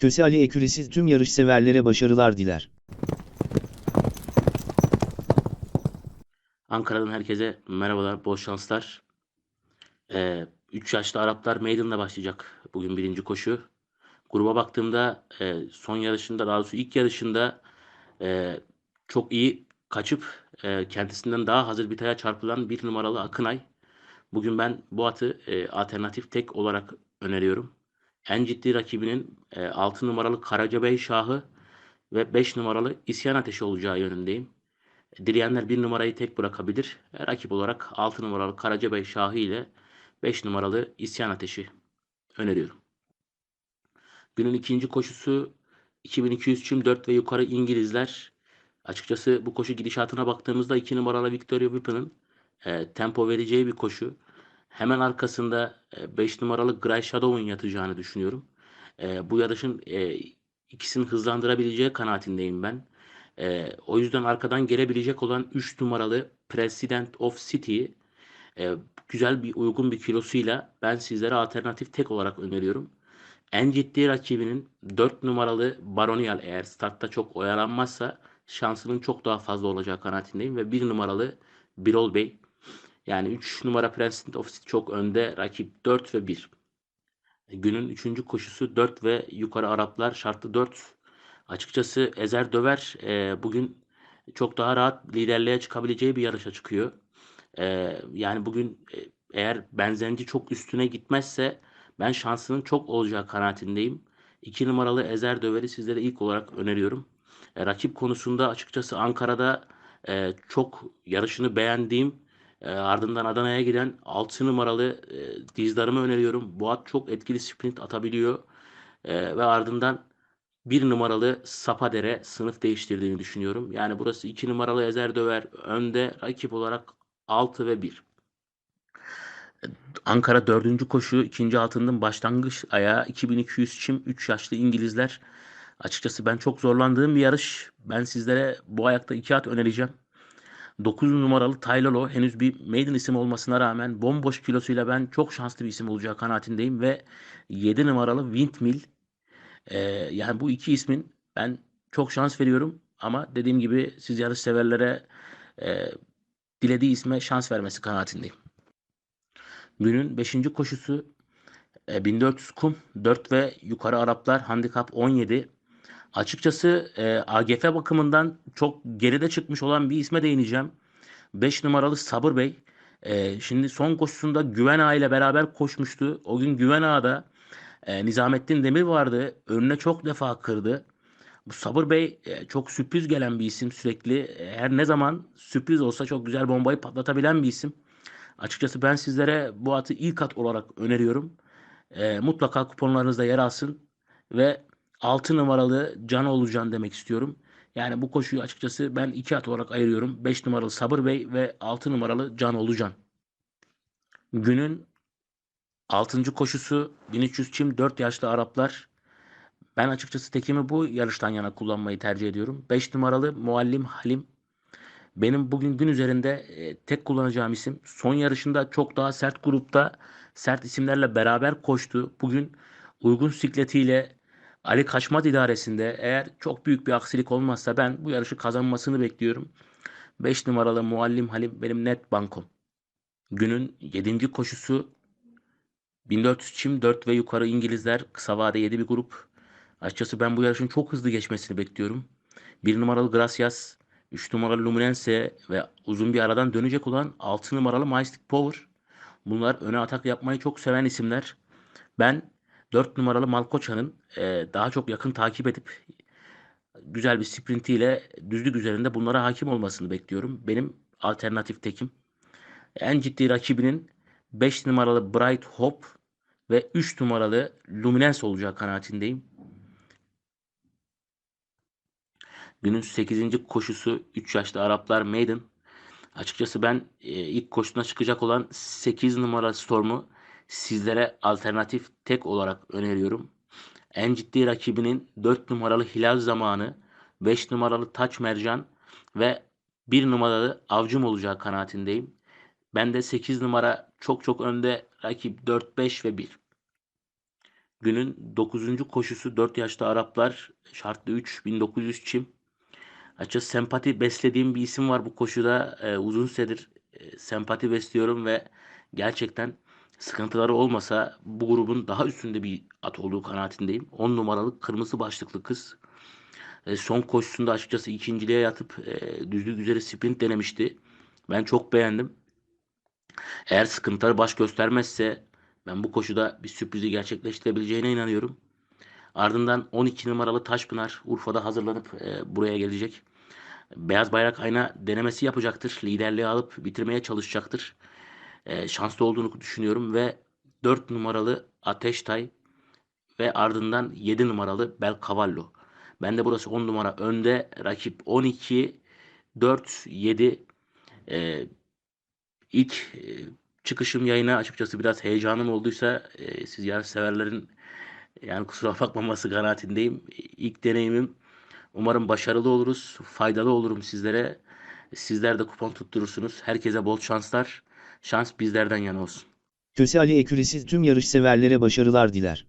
Köse Ali Ekürisi tüm yarış severlere başarılar diler. Ankara'dan herkese merhabalar, bol şanslar. 3 yaşlı Araplar Maiden'la başlayacak bugün birinci koşu. Gruba baktığımda e, son yarışında, daha doğrusu ilk yarışında e, çok iyi kaçıp e, kendisinden daha hazır bir taya çarpılan bir numaralı Akınay. Bugün ben bu atı e, alternatif tek olarak öneriyorum. En ciddi rakibinin e, 6 numaralı Karacabey Şahı ve 5 numaralı İsyan Ateşi olacağı yönündeyim. Dileyenler bir numarayı tek bırakabilir. E, Rakip olarak 6 numaralı Karacabey Şahı ile 5 numaralı İsyan Ateşi öneriyorum. Günün ikinci koşusu 2200 çim 4 ve yukarı İngilizler. Açıkçası bu koşu gidişatına baktığımızda 2 numaralı Victoria Whippen'ın e, tempo vereceği bir koşu. Hemen arkasında 5 numaralı Grey Shadow'un yatacağını düşünüyorum. E, bu yarışın e, ikisini hızlandırabileceği kanaatindeyim ben. E, o yüzden arkadan gelebilecek olan 3 numaralı President of City e, güzel bir uygun bir kilosuyla ben sizlere alternatif tek olarak öneriyorum. En ciddi rakibinin 4 numaralı Baronial eğer startta çok oyalanmazsa şansının çok daha fazla olacağı kanaatindeyim ve 1 numaralı Birol Bey yani 3 numara President of çok önde rakip 4 ve 1. Günün 3. koşusu 4 ve yukarı Araplar şartlı 4. Açıkçası Ezer Döver e, bugün çok daha rahat liderliğe çıkabileceği bir yarışa çıkıyor. E, yani bugün e, eğer benzenci çok üstüne gitmezse ben şansının çok olacağı kanaatindeyim. 2 numaralı Ezer Döver'i sizlere ilk olarak öneriyorum. E, rakip konusunda açıkçası Ankara'da e, çok yarışını beğendiğim e, ardından Adana'ya giden 6 numaralı e, dizdarımı öneriyorum. Bu at çok etkili sprint atabiliyor. E, ve ardından bir numaralı Sapadere sınıf değiştirdiğini düşünüyorum. Yani burası 2 numaralı Ezer Döver önde rakip olarak 6 ve 1. Ankara 4. koşu ikinci altının başlangıç ayağı 2200 çim 3 yaşlı İngilizler. Açıkçası ben çok zorlandığım bir yarış. Ben sizlere bu ayakta iki at önereceğim. 9 numaralı Taylolo henüz bir maiden isim olmasına rağmen bomboş kilosuyla ben çok şanslı bir isim olacağı kanaatindeyim ve 7 numaralı Windmill ee, yani bu iki ismin ben çok şans veriyorum ama dediğim gibi siz yarış severlere e, dilediği isme şans vermesi kanaatindeyim. Günün 5. koşusu e, 1400 kum 4 ve yukarı Araplar handikap 17. Açıkçası e, AGF bakımından çok geride çıkmış olan bir isme değineceğim. 5 numaralı Sabır Bey. E, şimdi son koşusunda Güven Ağa ile beraber koşmuştu. O gün Güven Ağa'da e, Nizamettin Demir vardı. Önüne çok defa kırdı. Bu Sabır Bey e, çok sürpriz gelen bir isim sürekli. E, her ne zaman sürpriz olsa çok güzel bombayı patlatabilen bir isim. Açıkçası ben sizlere bu atı ilk at olarak öneriyorum. E, mutlaka kuponlarınızda yer alsın ve 6 numaralı Can Olucan demek istiyorum. Yani bu koşuyu açıkçası ben iki at olarak ayırıyorum. 5 numaralı Sabır Bey ve 6 numaralı Can Olucan. Günün 6. koşusu 1300 çim 4 yaşlı Araplar. Ben açıkçası tekimi bu yarıştan yana kullanmayı tercih ediyorum. 5 numaralı Muallim Halim. Benim bugün gün üzerinde e, tek kullanacağım isim. Son yarışında çok daha sert grupta sert isimlerle beraber koştu. Bugün uygun sikletiyle Ali Kaçmat idaresinde eğer çok büyük bir aksilik olmazsa ben bu yarışı kazanmasını bekliyorum. 5 numaralı Muallim Halim benim net bankom. Günün 7. koşusu 1400 çim 4 ve yukarı İngilizler kısa vade 7 bir grup. Açıkçası ben bu yarışın çok hızlı geçmesini bekliyorum. 1 numaralı Gracias, 3 numaralı Luminense ve uzun bir aradan dönecek olan 6 numaralı Majestic Power. Bunlar öne atak yapmayı çok seven isimler. Ben 4 numaralı Malkoça'nın e, daha çok yakın takip edip güzel bir sprintiyle düzlük üzerinde bunlara hakim olmasını bekliyorum. Benim alternatif tekim. En ciddi rakibinin 5 numaralı Bright Hope ve 3 numaralı Luminence olacağı kanaatindeyim. Günün 8. koşusu 3 yaşlı Araplar Maiden. Açıkçası ben e, ilk koşuna çıkacak olan 8 numara Storm'u sizlere alternatif tek olarak öneriyorum. En ciddi rakibinin 4 numaralı Hilal Zamanı, 5 numaralı Taç Mercan ve 1 numaralı Avcım olacağı kanaatindeyim. Ben de 8 numara çok çok önde rakip 4, 5 ve 1. Günün 9. koşusu 4 yaşlı Araplar şartlı 3 1900 çim. Açıkçası sempati beslediğim bir isim var bu koşuda. Ee, uzun süredir e, sempati besliyorum ve gerçekten sıkıntıları olmasa bu grubun daha üstünde bir at olduğu kanaatindeyim. 10 numaralı kırmızı başlıklı kız. E, son koşusunda açıkçası ikinciliğe yatıp e, düzlük üzeri sprint denemişti. Ben çok beğendim. Eğer sıkıntıları baş göstermezse ben bu koşuda bir sürprizi gerçekleştirebileceğine inanıyorum. Ardından 12 numaralı Taşpınar Urfa'da hazırlanıp e, buraya gelecek. Beyaz bayrak ayna denemesi yapacaktır. Liderliği alıp bitirmeye çalışacaktır. E, şanslı olduğunu düşünüyorum ve 4 numaralı Ateştay ve ardından 7 numaralı Belcavallo. Ben de burası 10 numara önde. Rakip 12 4 7 e, ilk çıkışım yayına açıkçası biraz heyecanım olduysa e, siz yarış severlerin yani kusura bakmaması kanaatindeyim. İlk deneyimim. Umarım başarılı oluruz. Faydalı olurum sizlere. Sizler de kupon tutturursunuz. Herkese bol şanslar. Şans bizlerden yana olsun. Köse Ali Ekürisi tüm yarış severlere başarılar diler.